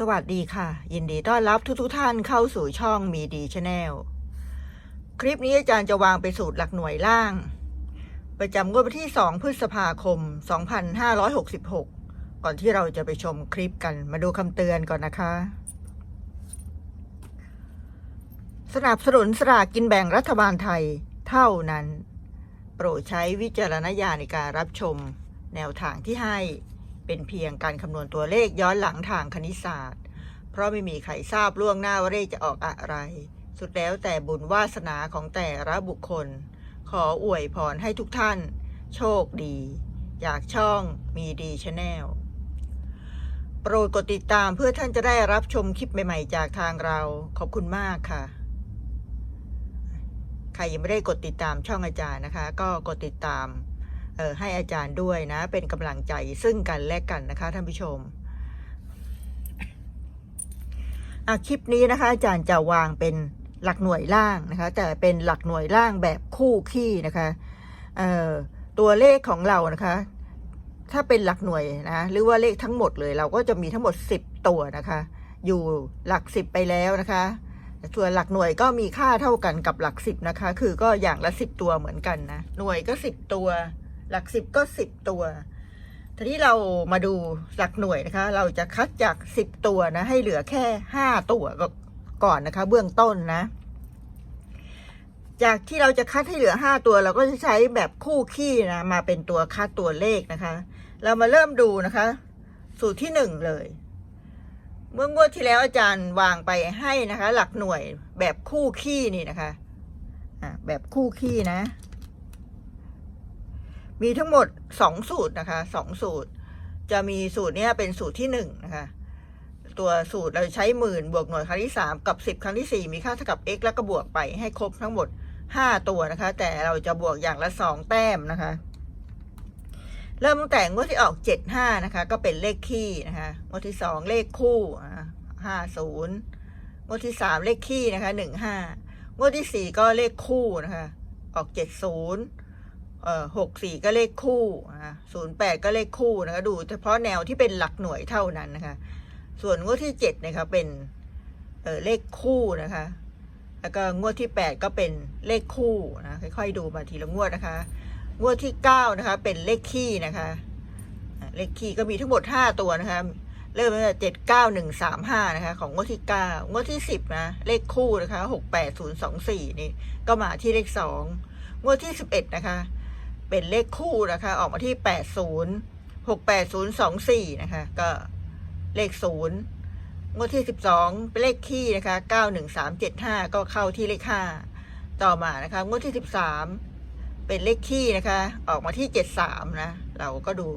สวัสดีค่ะ ยินดีต้อนรับทุกทุกท่านเข้าสู่ช่องมีดีชาแนลคลิปนี้อาจารย์จะวางเป็นสูตรหลักหน่วยล่าง ประจำงวดวันที่ 2 พฤษภาคม 2566 ก่อนที่เราจะไปชมคลิปกันมาดูคำเตือนก่อนนะคะ สนับสนุนสลากกินแบ่งรัฐบาลไทยเท่านั้น โปรดใช้วิจารณญาณในการรับชมแนวทางที่ให้ เป็นเพียงการคำนวณตัวเลขย้อนหลังทางคณิตศาสตร์ เพราะไม่มีใครทราบล่วงหน้าว่าเลขจะออกอะไร สุดแล้วแต่บุญวาสนาของแต่ละบุคคล ขออวยพรให้ทุกท่าน โชคดี จากช่องมีดีชาแนลโปรดกดติดตามเพื่อท่านจะได้รับชมคลิปใหม่ ๆ จากทางเรา ขอบคุณมากค่ะ ใครยังไม่ได้กดติดตามช่องอาจารย์นะคะ ก็กดติดตาม ให้อาจารย์ด้วยนะ เป็นกำลังใจซึ่งกันและกันนะคะท่านผู้ชมคลิปนี้นะคะ อาจารย์จะวางเป็นหลักหน่วยล่างนะคะ แต่เป็นหลักหน่วยล่างแบบคู่ขี้นะคะตัวเลขของเรานะคะ ถ้าเป็นหลักหน่วยนะ หรือว่าเลขทั้งหมดเลย เราก็จะมีทั้งหมด 10 ตัวนะคะ อยู่หลักสิบไปแล้วนะคะส่วนหลักหน่วยก็มีค่าเท่ากันกับหลักสิบนะคะ คือก็อย่างละสิบตัวเหมือนกันนะ หน่วยก็สิบตัว หลักสิบก็สิบตัว ทีนี้เรามาดูหลักหน่วยนะคะ เราจะคัดจากสิบตัวนะ ให้เหลือแค่ห้าตัวก่อนนะคะ เบื้องต้นนะ จากที่เราจะคัดให้เหลือห้าตัว เราก็จะใช้แบบคู่ขี้นะ มาเป็นตัวคัดตัวเลขนะคะ เรามาเริ่มดูนะคะ สูตรที่หนึ่งเลย เมื่องวดที่แล้วอาจารย์วางไปให้นะคะ หลักหน่วยแบบคู่ขี้นี่นะคะะแบบคู่ขี้นะ มีทั้งหมดสองสูตรนะคะสองสูตร จะมีสูตรเนี้ยเป็นสูตรที่หนึ่งนะคะตัวสูตรเราใช้หมื่นบวกหน่วยครั้งที่สามกับสิบครั้งที่สี่มีค่าเท่ากับ x แล้วก็บวกไปให้ครบทั้งหมดห้าตัวนะคะ แต่เราจะบวกอย่างละสองแต้มนะคะ เริ่มตั้งแต่งวดที่ออกเจ็ดห้านะคะ ก็เป็นเลขคี่นะคะงวดที่สองเลขคู่ห้าศูนย์งวดที่สามเลขคี่นะคะหนึ่งห้างวดที่สี่ก็เลขคู่นะคะ ออกเจ็ดศูนย์ เอ่อหกสี่ก็เลขคู่นะศูนย์แปดก็เลขคู่นะคะดูเฉพาะแนวที่เป็นหลักหน่วยเท่านั้นนะคะ ส่วนงวดที่เจ็ดนะคะเป็นเออเลขคู่นะคะ แล้วก็งวดที่แปดก็เป็นเลขคู่นะค่อยๆดูมาทีละงวดนะคะ งวดที่เก้านะคะเป็นเลขคี่นะคะเลขคี่ก็มีทั้งหมดห้าตัวนะคะเริ่มตั้งแต่เจ็ดเก้าหนึ่งสามห้านะคะ ของงวดที่เก้างวดที่สิบนะเลขคู่นะคะหกแปดศูนย์สองสี่นี่ก็มาที่เลขสองงวดที่สิบเอ็ดนะคะ เป็นเลขคู่นะคะ ออกมาที่แปดศูนย์หกแปดศูนย์สองสี่นะคะ ก็เลขศูนย์งวดที่สิบสองเป็นเลขคี่นะคะเก้าหนึ่งสามเจ็ดห้าก็เข้าที่เลขห้าต่อมานะคะ งวดที่สิบสามเป็นเลขคี่นะคะ ออกมาที่เจ็ดสามนะ เราก็ดู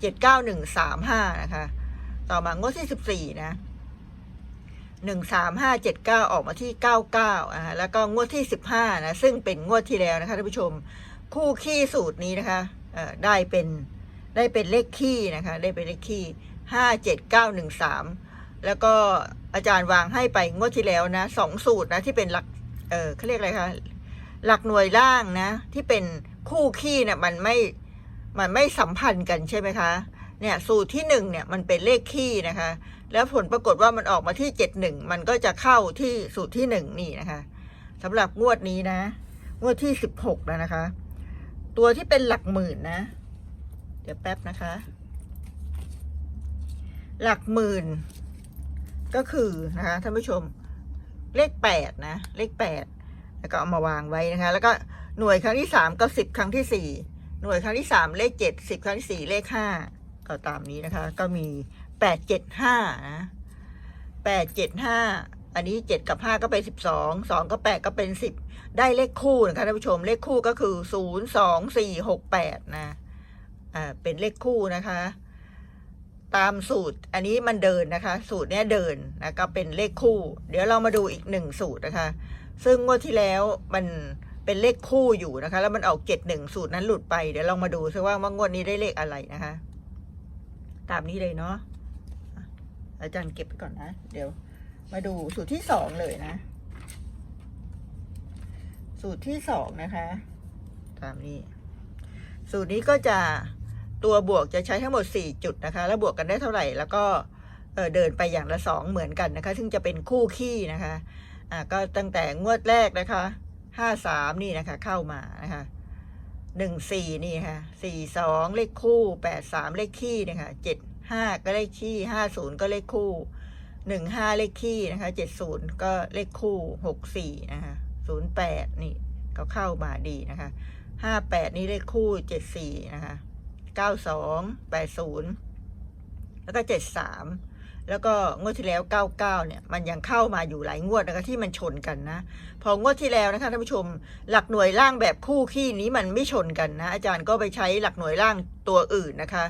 เจ็ดเก้าหนึ่งสามห้านะคะ ต่อมางวดที่สิบสี่นะหนึ่งสามห้าเจ็ดเก้าออกมาที่เก้าเก้าอ่าแล้วก็งวดที่สิบห้านะ ซึ่งเป็นงวดที่แล้วนะคะท่านผู้ชม คู่ขี้สูตรนี้นะคะได้เป็นได้เป็นเลขขี้นะคะ ได้เป็นเลขขี้ห้าเจ็ดเก้าหนึ่งสามแล้วก็อาจารย์วางให้ไปงวดที่แล้วนะสองสูตรนะที่เป็นหลักเออเขาเรียกอะไรคะหลักหน่วยล่างนะ ที่เป็นคู่ขี้เนี่ยมันไม่มันไม่สัมพันธ์กันใช่ไหมคะเนี่ยสูตรที่หนึ่งเนี่ยมันเป็นเลขขี้นะคะ แล้วผลปรากฏว่ามันออกมาที่เจ็ดหนึ่งมันก็จะเข้าที่สูตรที่หนึ่งนี่นะคะสำหรับงวดนี้นะ งวดที่สิบหกแล้วนะคะ ตัวที่เป็นหลักหมื่นนะ เดี๋ยวแป๊บนะคะ หลักหมื่น ก็คือนะคะท่านผู้ชมเลขแปดนะ เลขแปดแล้วก็เอามาวางไว้นะคะ แล้วก็หน่วยครั้งที่สามก็สิบครั้งที่สี่หน่วยครั้งที่สามเลขเจ็ดสิบครั้งที่สี่เลขห้าก็ตามนี้นะคะ ก็มีแปดเจ็ดห้านะแปดเจ็ดห้าอันนี้เจ็ดกับห้าก็เป็นสิบสองสองก็แปดก็เป็นสิบ ได้เลขคู่นะคะท่านผู้ชมเลขคู่ก็คือศูนย์สองสี่หกแปดนะอ่าเป็นเลขคู่นะคะ ตามสูตรอันนี้มันเดินนะคะ สูตรเนี้ยเดินนะก็เป็นเลขคู่ เดี๋ยวเรามาดูอีกหนึ่งสูตรนะคะ ซึ่งงวดที่แล้วมันเป็นเลขคู่อยู่นะคะ แล้วมันออกเจ็ดหนึ่งสูตรนั้นหลุดไปเดี๋ยวลองมาดูซิว่าว่างวดนี้ได้เลขอะไรนะคะ ตามนี้เลยเนาะอะอาจารย์เก็บไปก่อนนะ เดี๋ยว มาดูสูตรที่สองเลยนะ สูตรที่สองนะคะตามนี้ สูตรนี้ก็จะตัวบวกจะใช้ทั้งหมด 4 จุดนะคะ แล้วบวกกันได้เท่าไหร่ แล้วก็เดินไปอย่างละสองเหมือนกันนะคะ ซึ่งจะเป็นคู่ขี้นะคะอ่าก็ตั้งแต่งวดแรกนะคะห้าสามนี่นะคะ เข้ามานะคะหนึ่งสี่นี่ค่ะสี่สองเลขคู่แปดสามเลขขี้นะคะเจ็ดห้าก็เลขขี้ห้าศูนย์ก็เลขคู่หนึ่งห้าเลขขี้นะคะเจ็ดศูนย์ก็เลขคู่หกสี่นะคะ ศูนย์แปดนี่ก็เข้ามาดีนะคะห้าแปดนี่เลขคู่เจ็ดสี่นะคะเก้าสองแปดศูนย์แล้วก็เจ็ดสามแล้วก็งวดที่แล้วเก้าเก้าเนี่ย มันยังเข้ามาอยู่หลายงวดนะคะที่มันชนกันนะ พองวดที่แล้วนะคะท่านผู้ชม หลักหน่วยล่างแบบคู่ขี้นี้มันไม่ชนกันนะ อาจารย์ก็ไปใช้หลักหน่วยล่างตัวอื่นนะคะ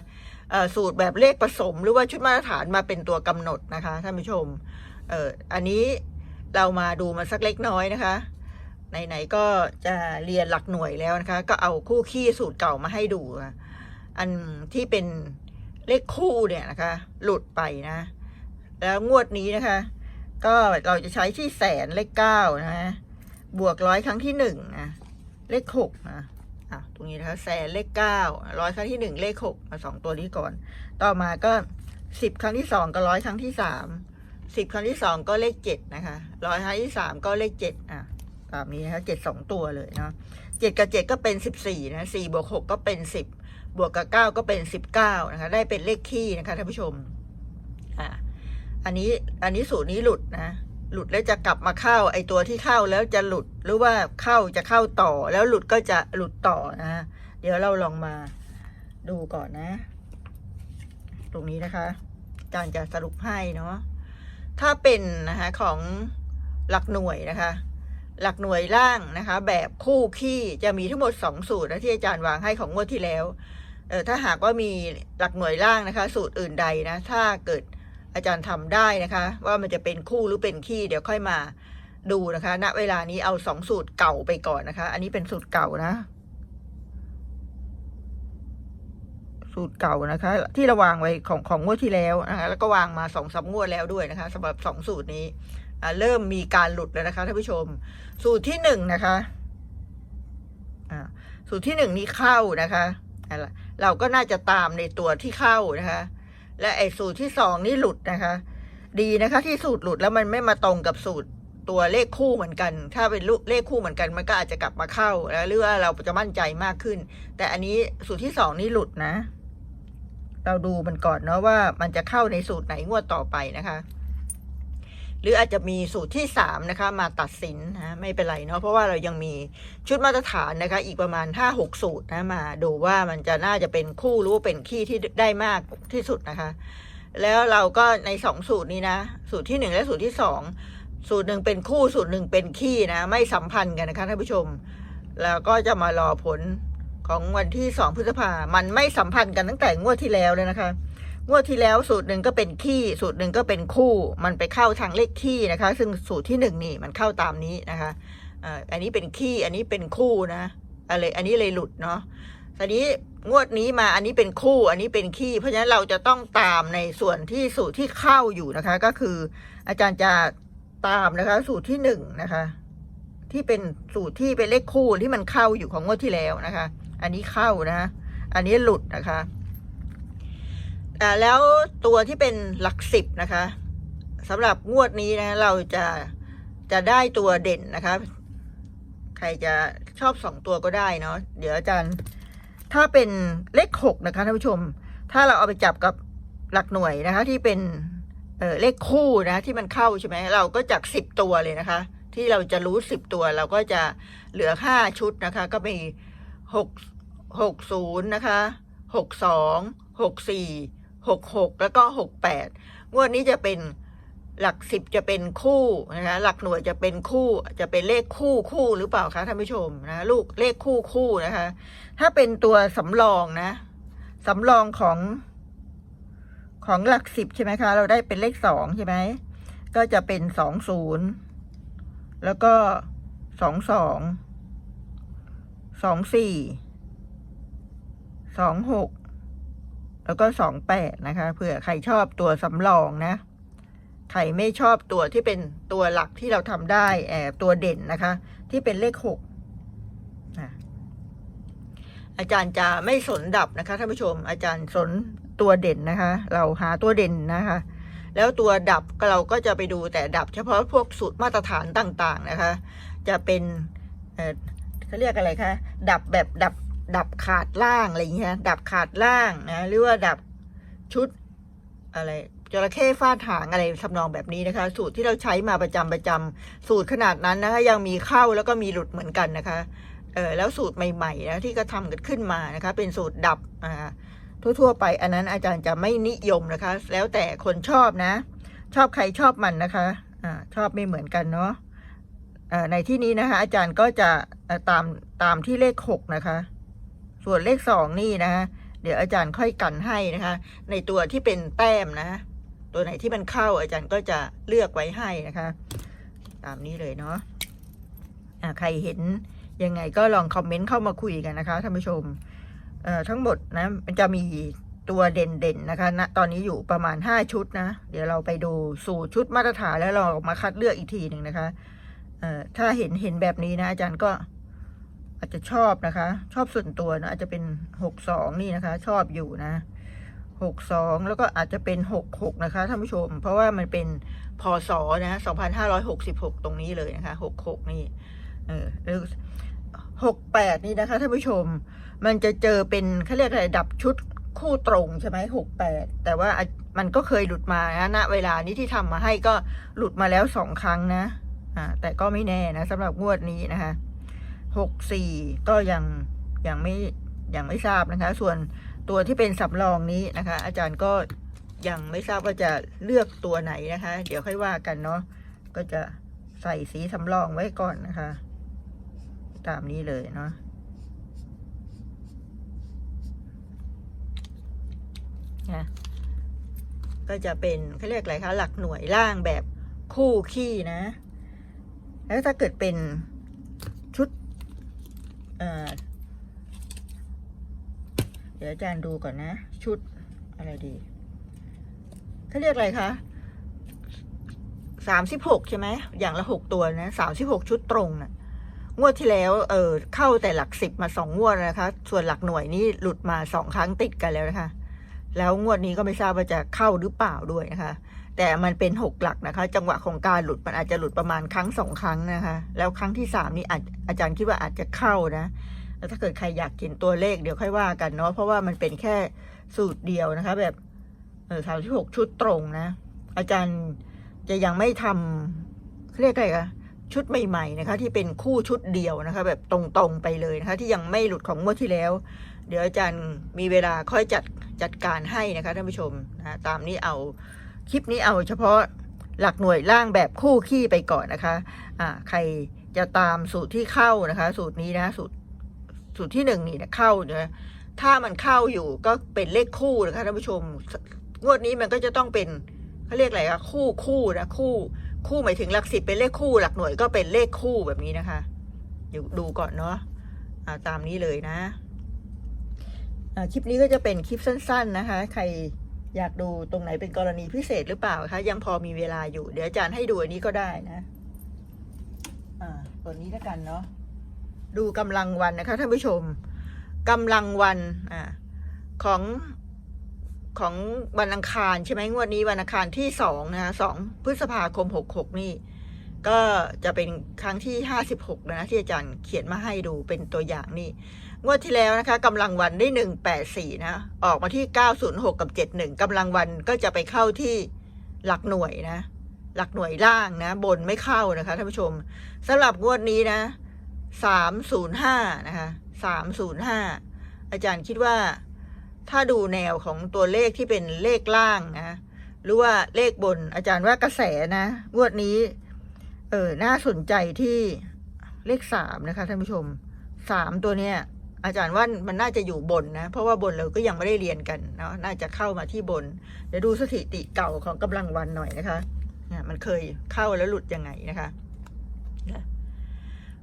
สูตรแบบเลขผสมหรือว่าชุดมาตรฐานมาเป็นตัวกำหนดนะคะท่านผู้ชมอออันนี้เรามาดูมาสักเล็กน้อยนะคะ ไหนๆก็จะเรียนหลักหน่วยแล้วนะคะ ก็เอาคู่ขี้สูตรเก่ามาให้ดู อันที่เป็นเลขคู่เนี่ยนะคะ หลุดไปนะ แล้วงวดนี้นะคะ ก็เราจะใช้ที่แสนเลขเก้านะฮะบวกร้อยครั้งที่หนึ่งนะเลขหกนะอะตรงนี้นะคะแสนเลขเก้าร้อยครั้งที่หนึ่งเลขหกมาสองตัวนี้ก่อน ต่อมาก็สิบครั้งที่สองก็ร้อยครั้งที่สามสิบครั้งที่สองก็เลขเจ็ดนะคะร้อยครั้งที่สามก็เลขเจ็ดอะ ตามนี้นะคะเจ็ดสองตัวเลยเนาะเจ็ดกับเจ็ดก็เป็นสิบสี่นะสี่บวกหกก็เป็นสิบบวกกับเก้าก็เป็นสิบเก้านะคะ ได้เป็นเลขคี่นะคะท่านผู้ชมอะอันนี้อันนี้สูตรนี้หลุดนะหลุดแล้วจะกลับมาเข้า ไอตัวที่เข้าแล้วจะหลุดหรือว่าเข้าจะเข้าต่อ แล้วหลุดก็จะหลุดต่อนะเดี๋ยวเราลองมาดูก่อนนะ ตรงนี้นะคะอาจารย์จะสรุปให้เนาะถ้าเป็นนะคะของหลักหน่วยนะคะ หลักหน่วยล่างนะคะ แบบคู่ขี้จะมีทั้งหมดสองสูตรนะที่อาจารย์วางให้ของงวดที่แล้วเออถ้าหากว่ามีหลักหน่วยล่างนะคะ สูตรอื่นใดนะ ถ้าเกิดอาจารย์ทำได้นะคะ ว่ามันจะเป็นคู่หรือเป็นขี้เดี๋ยวค่อยมาดูนะคะ ณเวลานี้เอาสองสูตรเก่าไปก่อนนะคะ อันนี้เป็นสูตรเก่านะ สูตรเก่านะคะ ที่เราวางไว้ของของงวดที่แล้วนะคะแล้วก็วางมาสองสามงวดแล้วด้วยนะคะสำหรับสองสูตรนี้ เริ่มมีการหลุดแล้วนะคะท่านผู้ชม สูตรที่หนึ่งนะคะสูตรที่หนึ่งนี้เข้านะคะะเราก็น่าจะตามในตัวที่เข้านะคะ และไอ้สูตรที่สองนี่หลุดนะคะ ดีนะคะที่สูตรหลุดแล้วมันไม่มาตรงกับสูตรตัวเลขคู่เหมือนกัน ถ้าเป็นลูกเลขคู่เหมือนกันมันก็อาจจะกลับมาเข้าแล้วหรือว่าเราจะมั่นใจมากขึ้น แต่อันนี้สูตรที่สองนี่หลุดนะ เราดูมันก่อนเนาะว่ามันจะเข้าในสูตรไหนงวดต่อไปนะคะ หรืออาจจะมีสูตรที่สามนะคะ มาตัดสินนะไม่เป็นไรเนาะเพราะว่าเรายังมีชุดมาตรฐานนะคะ อีกประมาณห้าหกสูตรนะมาดูว่ามันจะน่าจะเป็นคู่หรือว่าเป็นขี้ที่ได้มากที่สุดนะคะ แล้วเราก็ในสองสูตรนี้นะ สูตรที่หนึ่งและสูตรที่สองสูตรหนึ่งเป็นคู่สูตรหนึ่งเป็นขี้นะ ไม่สัมพันธ์กันนะคะท่านผู้ชม แล้วก็จะมารอผลของวันที่สองพฤษภามันไม่สัมพันธ์กันตั้งแต่งวดที่แล้วเลยนะคะ งวดที่แล้วสูตรหนึ่งก็เป็นขี้สูตรหนึ่งก็เป็นคู่ มันไปเข้าทางเลขขี้นะคะ ซึ่งสูตรที่หนึ่งนี่มันเข้าตามนี้นะคะอันนี้เป็นขี้อันนี้เป็นคู่นะอะไรอันนี้เลยหลุดเนาะทีนี้งวดนี้มาอันนี้เป็นคู่ อันนี้เป็นขี้ เพราะฉะนั้นเราจะต้องตามในส่วนที่สูตรที่เข้าอยู่นะคะ ก็คือ อาจารย์จะตามนะคะ สูตรที่หนึ่งนะคะ ที่เป็นสูตรที่เป็นเลขคู่ที่มันเข้าอยู่ของงวดที่แล้วนะคะ อันนี้เข้านะ อันนี้หลุดนะคะ แล้วตัวที่เป็นหลักสิบนะคะสำหรับงวดนี้นะ เราจะจะได้ตัวเด่นนะคะ ใครจะชอบสองตัวก็ได้เนาะเดี๋ยวอาจารย์ ถ้าเป็นเลขหกนะคะท่านผู้ชม ถ้าเราเอาไปจับกับหลักหน่วยนะคะ ที่เป็นเออเลขคู่นะที่มันเข้าใช่ไหมเราก็จากสิบตัวเลยนะคะ ที่เราจะรู้สิบตัว เราก็จะเหลือห้าชุดนะคะ ก็มีหกหกศูนย์นะคะหกสองหกสี่ หกหกแล้วก็หกแปดงวดนี้จะเป็นหลักสิบจะเป็นคู่นะคะหลักหน่วยจะเป็นคู่จะเป็นเลขคู่คู่หรือเปล่าคะท่านผู้ชมนะลูกเลขคู่คู่นะคะ ถ้าเป็นตัวสำรองนะสำรองของของหลักสิบใช่ไหมคะ เราได้เป็นเลขสองใช่ไหมก็จะเป็นสองศูนย์แล้วก็สองสองสองสี่สองหก แล้วก็สองแปดนะคะเผื่อใครชอบตัวสำรองนะใครไม่ชอบตัวที่เป็นตัวหลักที่เราทำได้แอบตัวเด่นนะคะ ที่เป็นเลขหกอะอาจารย์จะไม่สนดับนะคะท่านผู้ชม อาจารย์สนตัวเด่นนะคะ เราหาตัวเด่นนะคะ แล้วตัวดับเราก็จะไปดูแต่ดับ เฉพาะพวกสูตรมาตรฐานต่างๆนะคะ จะเป็นเขาเรียกอะไรคะดับแบบดับ ดับขาดล่างอะไรอย่างเงี้ยดับขาดล่างนะหรือว่าดับชุดอะไรจระเข้ฟาดหางอะไรทำนองแบบนี้นะคะ สูตรที่เราใช้มาประจำประจำสูตรขนาดนั้นนะคะยังมีเข้าแล้วก็มีหลุดเหมือนกันนะคะเออแล้วสูตรใหม่ๆนะที่ก็ทำกันขึ้นมานะคะ เป็นสูตรดับอ่าทั่วๆไป อันนั้นอาจารย์จะไม่นิยมนะคะ แล้วแต่คนชอบนะ ชอบใครชอบมันนะคะอ่าชอบไม่เหมือนกันเนาะอ่าในที่นี้นะคะ อาจารย์ก็จะตามตามที่เลขหกนะคะ ส่วนเลขสองนี่นะเดี๋ยวอาจารย์ค่อยกันให้นะคะ ในตัวที่เป็นแต้มนะ ตัวไหนที่มันเข้าอาจารย์ก็จะเลือกไว้ให้นะคะ ตามนี้เลยเนาะใครเห็นยังไงก็ลองคอมเมนต์เข้ามาคุยกันนะคะท่านผู้ชมทั้งหมดนะมันจะมีตัวเด่นๆนะคะณตอนนี้อยู่ประมาณห้าชุดนะ เดี๋ยวเราไปดูสู่ชุดมาตรฐานแล้วเรามาคัดเลือกอีกทีหนึ่งนะคะถ้าเห็นเห็นแบบนี้นะอาจารย์ก็ อาจจะชอบนะคะ ชอบส่วนตัวนะอาจจะเป็นหกสองนี่นะคะ ชอบอยู่นะหกสองแล้วก็อาจจะเป็นหกหกนะคะท่านผู้ชม เพราะว่ามันเป็นพศนะสองพันห้าร้อยหกสิบหกตรงนี้เลยนะคะหกหกนี่เออหรือหกแปดนี่นะคะท่านผู้ชม มันจะเจอเป็นเขาเรียกอะไรดับชุดคู่ตรงใช่ไหมหกแปดแต่ว่ามันก็เคยหลุดมานะณเวลานี้ที่ทำมาให้ก็หลุดมาแล้วสองครั้งนะอ่าแต่ก็ไม่แน่นะสำหรับงวดนี้นะคะ หกสี่ก็ยังยังไม่ยังไม่ทราบนะคะ ส่วนตัวที่เป็นสำรองนี้นะคะ อาจารย์ก็ยังไม่ทราบว่าจะเลือกตัวไหนนะคะ เดี๋ยวค่อยว่ากันเนาะก็จะใส่สีสำรองไว้ก่อนนะคะ ตามนี้เลยเนาะนะก็จะเป็นเขาเรียกอะไรคะหลักหน่วยล่างแบบคู่ขี้นะ แล้วถ้าเกิดเป็น เดี๋ยวอาจารย์ดูก่อนนะ ชุดอะไรดีเขาเรียกอะไรคะสามสิบหกใช่ไหม อย่างละหกตัวนะสามสิบหกชุดตรงน่ะงวดที่แล้วเออเข้าแต่หลักสิบมาสองงวดนะคะ ส่วนหลักหน่วยนี่หลุดมาสองครั้งติดกันแล้วนะคะ แล้วงวดนี้ก็ไม่ทราบว่าจะเข้าหรือเปล่าด้วยนะคะ แต่มันเป็นหกหลักนะคะ จังหวะของการหลุดมันอาจจะหลุดประมาณครั้งสองครั้งนะคะ แล้วครั้งที่สามนี่อาจอาจารย์คิดว่าอาจจะเข้านะแล้วถ้าเกิดใครอยากเห็นตัวเลขเดี๋ยวค่อยว่ากันเนาะเพราะว่ามันเป็นแค่สูตรเดียวนะคะ แบบเออสามที่หกชุดตรงนะ อาจารย์จะยังไม่ทำเขาเรียกอะไรคะชุดใหม่ ๆ นะคะ ที่เป็นคู่ชุดเดียวนะคะ แบบตรงๆไปเลยนะคะ ที่ยังไม่หลุดของงวดที่แล้ว เดี๋ยวอาจารย์มีเวลาค่อยจัดจัดการให้นะคะท่านผู้ชมนะตามนี้เอาคลิปนี้เอาเฉพาะหลักหน่วยล่างแบบคู่ขี้ไปก่อนนะคะอ่าใครจะตามสูตรที่เข้านะคะ สูตรนี้นะสูตรสูตรที่หนึ่งนี่นะเข้านะถ้ามันเข้าอยู่ก็เป็นเลขคู่นะคะท่านผู้ชมงวดนี้มันก็จะต้องเป็นเขาเรียกอะไรคะคู่คู่นะคู่ คู่หมายถึงหลักสิบเป็นเลขคู่ หลักหน่วยก็เป็นเลขคู่แบบนี้นะคะอยู่ดูก่อนเนาะตามนี้เลยนะ คลิปนี้ก็จะเป็นคลิปสั้น ๆนะคะ ใครอยากดูตรงไหนเป็นกรณีพิเศษหรือเปล่าคะ ยังพอมีเวลาอยู่ เดี๋ยวอาจารย์ให้ดูอันนี้ก็ได้นะ อ่าตัวนี้แล้วกันเนาะ ดูกำลังวันนะคะท่านผู้ชมกำลังวันอ่าของของวันอังคารใช่ไหมงวดนี้วันอังคารที่สองนะคะสองพฤษภาคมหกหกนี่ ก็จะเป็นครั้งที่ห้าสิบหกนะที่อาจารย์เขียนมาให้ดูเป็นตัวอย่างนี่ งวดที่แล้วนะคะกำลังวันได้หนึ่งแปดสี่นะ ออกมาที่เก้าศูนย์หกกับเจ็ดหนึ่งกำลังวันก็จะไปเข้าที่หลักหน่วยนะ หลักหน่วยล่างนะ บนไม่เข้านะคะท่านผู้ชมสำหรับงวดนี้นะสามศูนย์ห้านะคะสามศูนย์ห้าอาจารย์คิดว่าถ้าดูแนวของตัวเลขที่เป็นเลขล่างนะ หรือว่าเลขบนอาจารย์ว่ากระแสนะ งวดนี้ เออน่าสนใจที่เลขสามนะคะท่านผู้ชมสามตัวเนี้ย อาจารย์ว่ามันน่าจะอยู่บนนะ เพราะว่าบนเราก็ยังไม่ได้เรียนกันเนาะน่าจะเข้ามาที่บน เดี๋ยวดูสถิติเก่าของกำลังวันหน่อยนะคะเนี่ยมันเคยเข้าแล้วหลุดยังไงนะคะ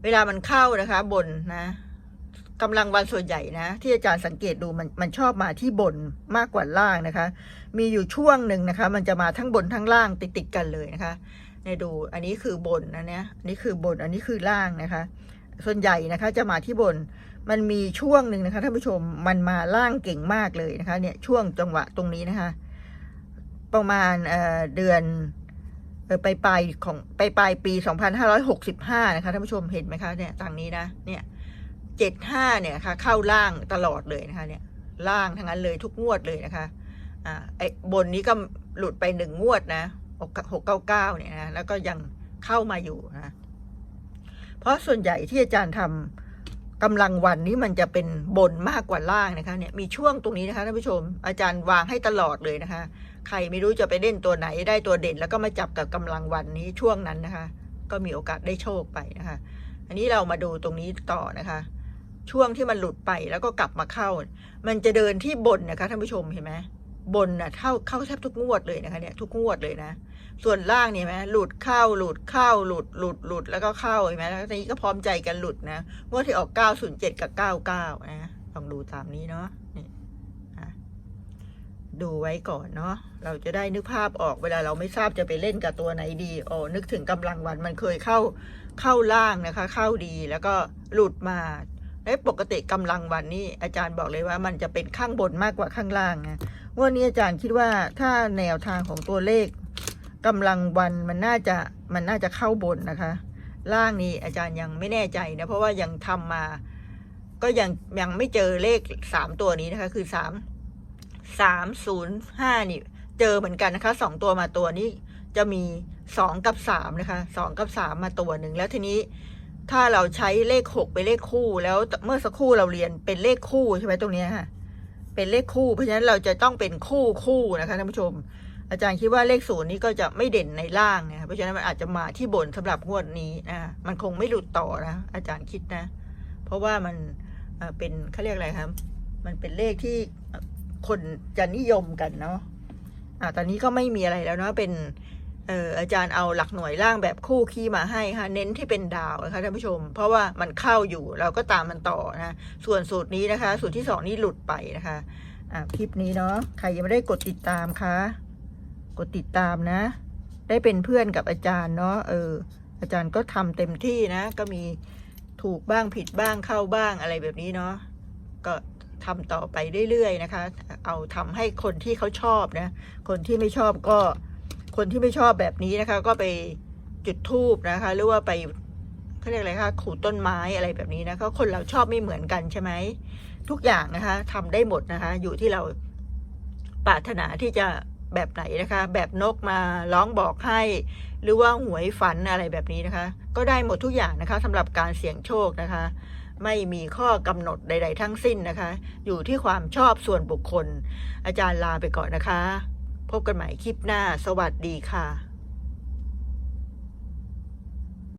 เวลามันเข้านะคะ บนนะกำลังวันส่วนใหญ่นะ ที่อาจารย์สังเกตดูมันมันชอบมาที่บนมากกว่าล่างนะคะ มีอยู่ช่วงหนึ่งนะคะ มันจะมาทั้งบนทั้งล่างติดติดกันเลยนะคะในดูอันนี้คือบนนะเนี่ยอันนี้คือบนอันนี้คือล่างนะคะ ส่วนใหญ่นะคะ จะมาที่บน มันมีช่วงหนึ่งนะคะท่านผู้ชมมันมาล่างเก่งมากเลยนะคะ เนี่ยช่วงจังหวะตรงนี้นะคะ ประมาณเเดือนปลายปลายของปลายปลายปี 2565 นะคะท่านผู้ชมเห็นไหมคะเนี่ยทางนี้นะเนี่ย75เนี่ยค่ะ เข้าล่างตลอดเลยนะคะ เนี่ย ล่างทั้งนั้นเลยทุกงวดเลยนะคะอ่าไอ้บนนี้ก็หลุดไปหนึ่งงวดนะหกเก้าเก้าเนี่ยนะแล้วก็ยังเข้ามาอยู่นะเพราะส่วนใหญ่ที่อาจารย์ทำ กำลังวันนี้มันจะเป็นบนมากกว่าล่างนะคะเนี่ยมีช่วงตรงนี้นะคะท่านผู้ชม อาจารย์วางให้ตลอดเลยนะคะ ใครไม่รู้จะไปเล่นตัวไหนได้ตัวเด่น แล้วก็มาจับกับกำลังวันนี้ช่วงนั้นนะคะ ก็มีโอกาสได้โชคไปนะคะ อันนี้เรามาดูตรงนี้ต่อนะคะ ช่วงที่มันหลุดไปแล้วก็กลับมาเข้า มันจะเดินที่บนนะคะท่านผู้ชมเห็นไหมบนน่ะเข้าเข้าแทบทุกงวดเลยนะคะเนี่ยทุกงวดเลยนะ ส่วนล่างเนี่ยไหมหลุดเข้าหลุดเข้าหลุดหลุดหลุดแล้วก็เข้าเห็นไหมแล้วทีนี้ก็พร้อมใจกันหลุดนะงวดที่ออก907กับ99นะลองดูตามนี้เนาะนี่ดูไว้ก่อนเนาะเราจะได้นึกภาพออกเวลาเราไม่ทราบจะไปเล่นกับตัวไหนดีโอ๋อนึกถึงกำลังวันมันเคยเข้าเข้าล่างนะคะ เข้าดีแล้วก็หลุดมาและปกติกำลังวันนี้อาจารย์บอกเลยว่ามันจะเป็นข้างบนมากกว่าข้างล่างนะงวันนี้อาจารย์คิดว่าถ้าแนวทางของตัวเลข กำลังวันมันน่าจะมันน่าจะเข้าบนนะคะ ล่างนี้อาจารย์ยังไม่แน่ใจนะเพราะว่ายังทำมา ก็ยังยังไม่เจอเลขสามตัวนี้นะคะ คือสามสามศูนย์ห้านี่ เจอเหมือนกันนะคะสองตัวมาตัวนี้จะมีสองกับสามนะคะสองกับสามมาตัวหนึ่งแล้วทีนี้ถ้าเราใช้เลขหกเป็นเลขคู่แล้วเมื่อสักครู่เราเรียนเป็นเลขคู่ใช่ไหมตรงนี้ค่ะเป็นเลขคู่เพราะฉะนั้นเราจะต้องเป็นคู่คู่นะคะท่านผู้ชม อาจารย์คิดว่าเลขศูนย์นี้ก็จะไม่เด่นในล่างนะเพราะฉะนั้นมันอาจจะมาที่บนสำหรับงวดนี้นะมันคงไม่หลุดต่อนะอาจารย์คิดนะ เพราะว่ามันเป็นเขาเรียกอะไรครับ มันเป็นเลขที่คนจะนิยมกันเนาะอ่าตอนนี้ก็ไม่มีอะไรแล้วเนาะเป็นเอออาจารย์เอาหลักหน่วยล่างแบบคู่คีย์มาให้ค่ะเน้นที่เป็นดาวนะคะท่านผู้ชม เพราะว่ามันเข้าอยู่เราก็ตามมันต่อนะ ส่วนสูตรนี้นะคะ สูตรที่สองนี่หลุดไปนะคะอ่าคลิปนี้เนาะใครยังไม่ได้กดติดตามคะ กดติดตามนะ ได้เป็นเพื่อนกับอาจารย์เนาะเออ อาจารย์ก็ทำเต็มที่นะ ก็มีถูกบ้างผิดบ้างเข้าบ้างอะไรแบบนี้เนาะก็ทำต่อไปเรื่อยๆนะคะ เอาทำให้คนที่เขาชอบนะ คนที่ไม่ชอบก็ คนที่ไม่ชอบแบบนี้นะคะ ก็ไปจุดทูบนะคะ หรือว่าไปเขาเรียกอะไรคะขูดต้นไม้อะไรแบบนี้นะก็คนเราชอบไม่เหมือนกันใช่ไหมทุกอย่างนะคะทำได้หมดนะคะ อยู่ที่เราปรารถนาที่จะ แบบไหนนะคะ แบบนกมาร้องบอกให้ หรือว่าหวยฝันอะไรแบบนี้นะคะ ก็ได้หมดทุกอย่างนะคะสำหรับการเสี่ยงโชคนะคะ ไม่มีข้อกำหนดใด ๆ ทั้งสิ้นนะคะ อยู่ที่ความชอบส่วนบุคคล อาจารย์ลาไปก่อนนะคะ พบกันใหม่คลิปหน้า สวัสดีค่ะ